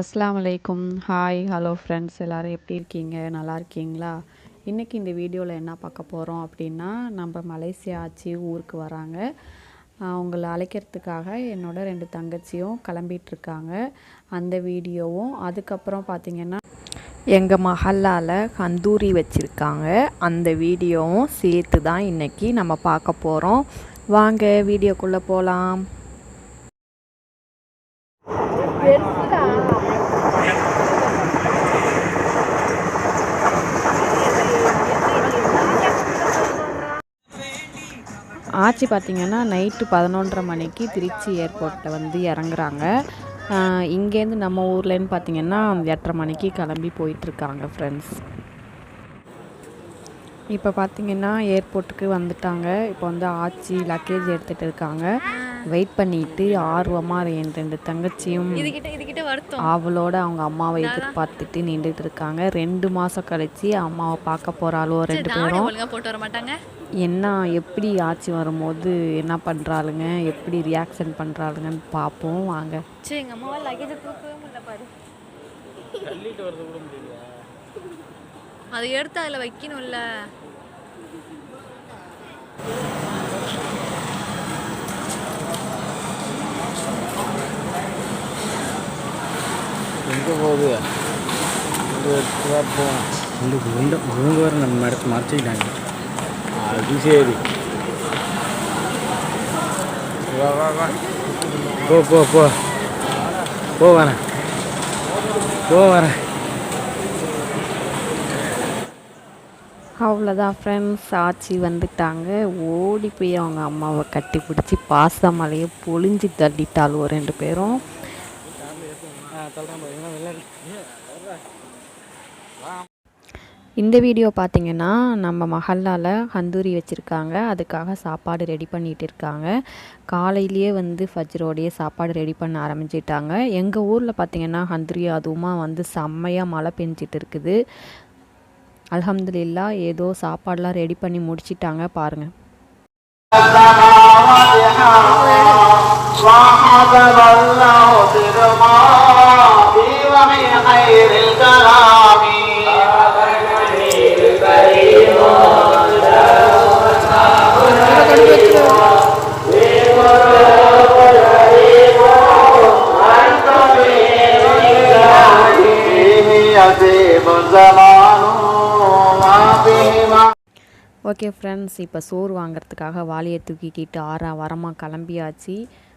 அஸ்லாம் வலைக்கும் hi hello friends எல்லோரும் எப்படி இருக்கீங்க? நல்லா இருக்கீங்களா? இன்றைக்கி இந்த வீடியோவில் என்ன பார்க்க போகிறோம் அப்படின்னா நம்ம மலேசியா ஆச்சி ஊருக்கு வராங்க. அவங்கள அழைக்கிறதுக்காக என்னோட ரெண்டு தங்கச்சியும் கிளம்பிகிட்ருக்காங்க அந்த வீடியோவும் அதுக்கப்புறம் பார்த்திங்கன்னா எங்கள் மஹல்லாவில் கந்தூரி வச்சுருக்காங்க. அந்த வீடியோவும் சேர்த்து தான் இன்றைக்கி நம்ம பார்க்க போகிறோம் வாங்க வீடியோக்குள்ளே போகலாம் ஆச்சி பார்த்திங்கன்னா நைட்டு பதினொன்றரை மணிக்கு திருச்சி ஏர்போர்ட்டில் வந்து இறங்குறாங்க. இங்கேருந்து நம்ம ஊர்லேருந்து பார்த்திங்கன்னா எட்டரை மணிக்கு கிளம்பி போயிட்டுருக்காங்க ஃப்ரெண்ட்ஸ் இப்போ பார்த்திங்கன்னா ஏர்போர்ட்டுக்கு வந்துட்டாங்க. இப்போ வந்து ஆச்சி லக்கேஜ் எடுத்துகிட்டு இருக்காங்க. வெயிட் பண்ணிட்டு ஆர்வமாக என் ரெண்டு தங்கச்சியும் அவளோட அவங்க அம்மாவை எதிர்பார்த்துட்டு நின்றுட்டு இருக்காங்க. ரெண்டு மாதம் கழிச்சு அம்மாவை பார்க்க போகிறாளோ ரெண்டு பேரும். போட்டு வர மாட்டாங்க என்ன எப்படி ஆட்சி வரும்போது? என்ன பண்ணுறாளுங்க எப்படி ரியாக்ஷன் பண்ணுறாளுங்கன்னு பார்ப்போம். வாங்க. சரி எங்கள் அம்மாவால் லக்கேஜை தூக்கவே முடியல பாரு. தள்ளிட்டு வரது கூட முடியல அதை எடுத்து அதில் வைக்கணும்ல. போகுது. இவங்க வேறு நம்ம இடத்து மறைச்சிக்கிட்டாங்க. அது சரி. போ போ போ. போ வரேன். போ வரேன். அவ்வளோதான் ஃப்ரெண்ட்ஸ் ஆச்சி வந்துட்டாங்க. ஓடி போய் அவங்க அம்மாவை கட்டி பிடிச்சி பாசமலையை பொழிஞ்சு தள்ளிட்டாள். ஒரு ரெண்டு பேரும். இந்த வீடியோ பார்த்தீங்கன்னா நம்ம மஹல்லாவில் கந்தூரி வச்சுருக்காங்க அதுக்காக சாப்பாடு ரெடி பண்ணிகிட்டு இருக்காங்க காலையிலேயே வந்து ஃபஜ்ரோடையே சாப்பாடு ரெடி பண்ண ஆரம்பிச்சிட்டாங்க எங்கள் ஊரில் பார்த்திங்கன்னா கந்தூரி அதுவுமா வந்து செம்மையாக மழை பெஞ்சிட்டு இருக்குது அலமதுல்லா ஏதோ சாப்பாடெலாம் ரெடி பண்ணி முடிச்சிட்டாங்க பாருங்கள் خير الكلام ஓகே ஃப்ரெண்ட்ஸ் இப்போ சோறு வாங்கிறதுக்காக வாளியை தூக்கிக்கிட்டு ஆறா வரமாக கிளம்பியாச்சு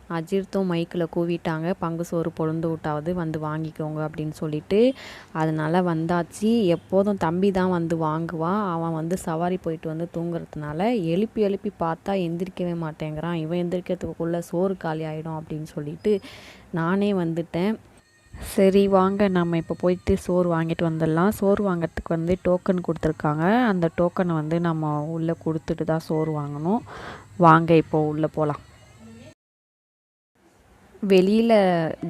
அஜிர்த்தும் மைக்கில் கூவிட்டாங்க. பங்கு சோறு பொழுந்து விட்டாவது வந்து வாங்கிக்கோங்க அப்படின்னு சொல்லிட்டு. அதனால் வந்தாச்சு. எப்போதும் தம்பி தான் வந்து வாங்குவான் அவன் வந்து சவாரி போயிட்டு வந்து தூங்குறதுனால எழுப்பி எழுப்பி பார்த்தா எந்திரிக்கவே மாட்டேங்கிறான். இவன் எந்திரிக்கிறதுக்குள்ளே சோறு காலி ஆகிடும் அப்படின்னு சொல்லிட்டு நானே வந்துட்டேன். சரி வாங்க. நம்ம இப்போ போயிட்டு சோறு வாங்கிட்டு வந்துடலாம். சோறு வாங்கிறதுக்கு வந்து டோக்கன் கொடுத்துருக்காங்க. அந்த டோக்கனை வந்து நம்ம உள்ளே கொடுத்துட்டு தான் சோறு வாங்கணும். வாங்க இப்போது உள்ளே போகலாம் வெளியில்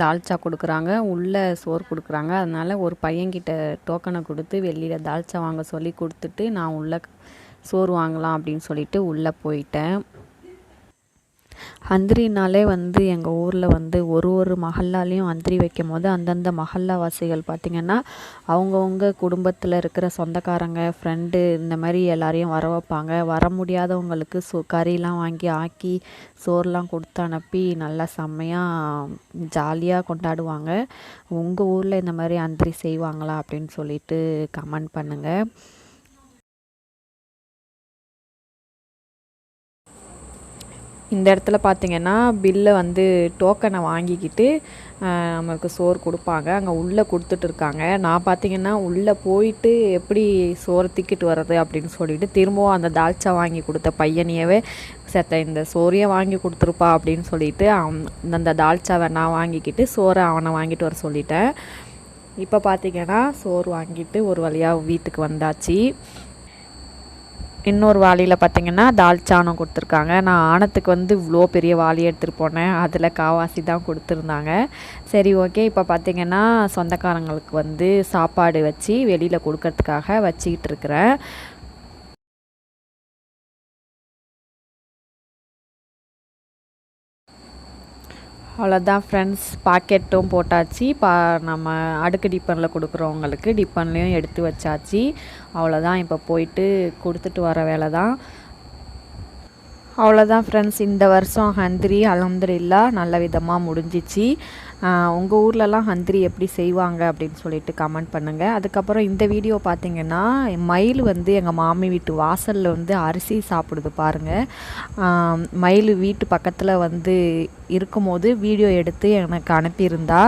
தால்ச்சா கொடுக்குறாங்க உள்ளே சோறு கொடுக்குறாங்க. அதனால் ஒரு பையன்கிட்ட டோக்கனை கொடுத்து வெளியில் தால்ச்சா வாங்க சொல்லி கொடுத்துட்டு நான் உள்ளே சோறு வாங்கலாம் அப்படின்னு சொல்லிட்டு உள்ளே போயிட்டேன். அந்திரினாலே வந்து எங்கள் ஊரில் வந்து ஒரு ஒரு மஹல்லாலையும் அந்திரி வைக்கும் போது அந்தந்த மஹல்லா வாசிகள் பார்த்திங்கன்னா அவங்கவுங்க குடும்பத்தில் இருக்கிற சொந்தக்காரங்க ஃப்ரெண்டு இந்த மாதிரி எல்லாரையும் வர வைப்பாங்க. வர முடியாதவங்களுக்கு சோ கறிலாம் வாங்கி ஆக்கி சோறுலாம் கொடுத்து அனுப்பி நல்லா செம்மையாக ஜாலியாக கொண்டாடுவாங்க. உங்கள் ஊரில் இந்த மாதிரி அந்திரி செய்வாங்களா அப்படின்னு சொல்லிட்டு கமெண்ட் பண்ணுங்கள் இந்த இடத்துல பார்த்திங்கன்னா பில்லை வந்து டோக்கனை வாங்கிக்கிட்டு நமக்கு சோறு கொடுப்பாங்க. அங்கே உள்ளே கொடுத்துட்டு இருக்காங்க. நான் பார்த்திங்கன்னா உள்ளே போயிட்டு எப்படி சோறு திக்கிட்டு வர்றது அப்படின்னு சொல்லிட்டு திரும்பவும் அந்த தால்ச்சா வாங்கி கொடுத்த பையனையவே செத்த இந்த சோறையை வாங்கி கொடுத்துருப்பா அப்படின்னு சொல்லிட்டு அந்த தால்ச்சாவை நான் வாங்கிக்கிட்டு சோறை அவனை வாங்கிட்டு வர சொல்லிட்டேன். இப்போ பார்த்திங்கன்னா சோறு வாங்கிட்டு ஒரு வழியாக வீட்டுக்கு வந்தாச்சு. இன்னொரு வாளியில் பார்த்திங்கன்னா தால்ச்சானம் கொடுத்துருக்காங்க. நான் ஆனத்துக்கு வந்து இவ்வளோ பெரிய வாளி எடுத்துகிட்டு போனேன். அதில் காவாசி தான் கொடுத்துருந்தாங்க. சரி ஓகே. இப்போ பார்த்திங்கன்னா சொந்தக்காரங்களுக்கு வந்து சாப்பாடு வச்சு வெளியில் கொடுக்கறதுக்காக வச்சுக்கிட்டு இருக்கிறேன். அவ்வளோதான் ஃப்ரெண்ட்ஸ் பாக்கெட்டும் போட்டாச்சு. பா நம்ம அடுக்கு டிப்பனில் கொடுக்குறவங்களுக்கு டிப்பன்லேயும் எடுத்து வச்சாச்சு. அவ்வளோதான் இப்போ போயிட்டு கொடுத்துட்டு வர வேலை தான் அவ்வளோதான் ஃப்ரெண்ட்ஸ் இந்த வருஷம் ஹந்திரி அலமதுல்லா நல்ல விதமாக முடிஞ்சிச்சு. உங்கள் ஊர்லலாம் ஹந்திரி எப்படி செய்வாங்க அப்படின்னு சொல்லிட்டு கமெண்ட் பண்ணுங்கள் அதுக்கப்புறம் இந்த வீடியோ பார்த்தீங்கன்னா மயில் வந்து எங்கள் மாமி வீட்டு வாசலில் வந்து அரிசி சாப்பிடுது பாருங்கள் மயில் வீட்டு பக்கத்தில் வந்து இருக்கும்போது வீடியோ எடுத்து எனக்கு அனுப்பியிருந்தா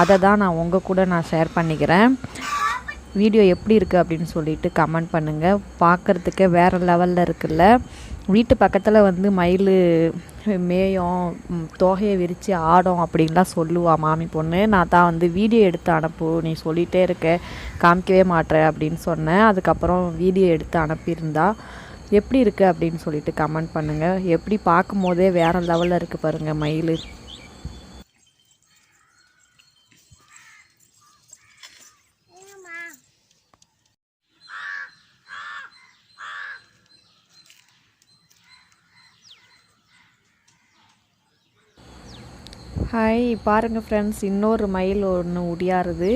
அதை தான் நான் உங்கள் கூட நான் ஷேர் பண்ணிக்கிறேன். வீடியோ எப்படி இருக்குது அப்படின்னு சொல்லிட்டு கமெண்ட் பண்ணுங்கள் பார்க்குறதுக்கே வேறு லெவலில் இருக்குல்ல. வீட்டு பக்கத்தில் வந்து மயில் மேயும் தோகையை விரித்து ஆடும் அப்படின்லாம் சொல்லுவா மாமி பொண்ணு. நான் தான் வந்து வீடியோ எடுத்து அனுப்பு நீ சொல்லிகிட்டே இருக்க காமிக்கவே மாட்ற அப்படின்னு சொன்னேன். அதுக்கப்புறம் வீடியோ எடுத்து அனுப்பியிருந்தா. எப்படி இருக்குது அப்படின்னு சொல்லிட்டு கமெண்ட் பண்ணுங்கள் எப்படி பார்க்கும்போதே வேறு லெவலில் இருக்குது பாருங்கள் மயில். ஹாய் பாருங்கள் ஃப்ரெண்ட்ஸ் இன்னொரு மயில் ஒன்று உடியாருது.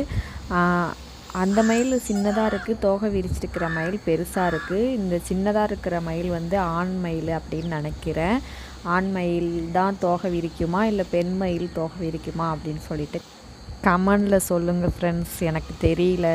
அந்த மயில் சின்னதாக இருக்குது தோகை விரிச்சிருக்கிற மயில் பெருசாக இருக்குது இந்த சின்னதாக இருக்கிற மயில் வந்து ஆண் மயில் அப்படின்னு நினைக்கிறேன். ஆண் மயில் தான் தோகை விரிக்குமா இல்லை பெண் மயில் தோகை விரிக்குமா அப்படின்னு சொல்லிட்டு கமெண்டில் சொல்லுங்கள் ஃப்ரெண்ட்ஸ் எனக்கு தெரியல.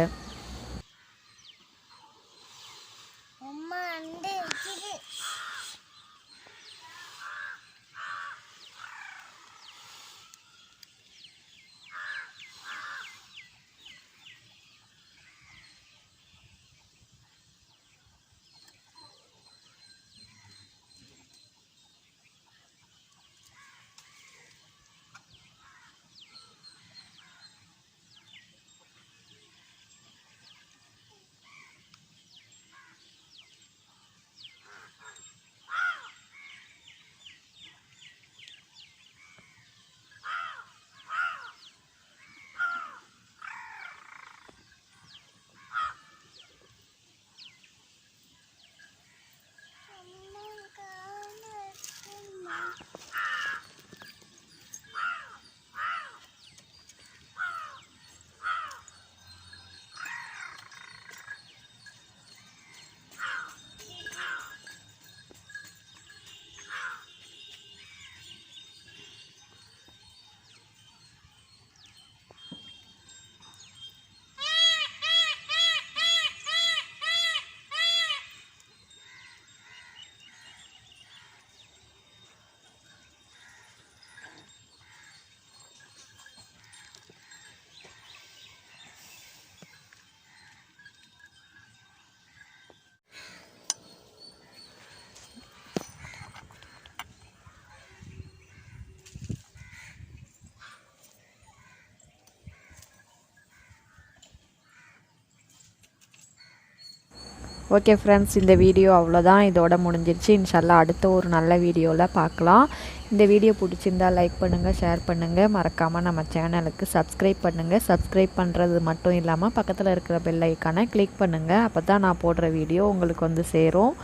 ஓகே ஃப்ரெண்ட்ஸ் இந்த வீடியோ அவ்வளோதான் இதோட முடிஞ்சிருச்சு. இன்ஷால்லா அடுத்த ஒரு நல்ல வீடியோவில் பார்க்கலாம். இந்த வீடியோ பிடிச்சிருந்தா லைக் பண்ணுங்கள் ஷேர் பண்ணுங்கள் மறக்காமல் நம்ம சேனலுக்கு சப்ஸ்கிரைப் பண்ணுங்கள் சப்ஸ்கிரைப் பண்ணுறது மட்டும் இல்லாமல் பக்கத்தில் இருக்கிற பெல் ஐக்கானை கிளிக் பண்ணுங்கள் அப்போ தான் நான் போடுற வீடியோ உங்களுக்கு வந்து சேரும்.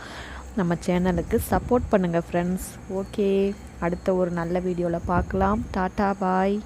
நம்ம சேனலுக்கு சப்போர்ட் பண்ணுங்கள் ஃப்ரெண்ட்ஸ் ஓகே அடுத்த ஒரு நல்ல வீடியோவில் பார்க்கலாம். டாட்டா பாய்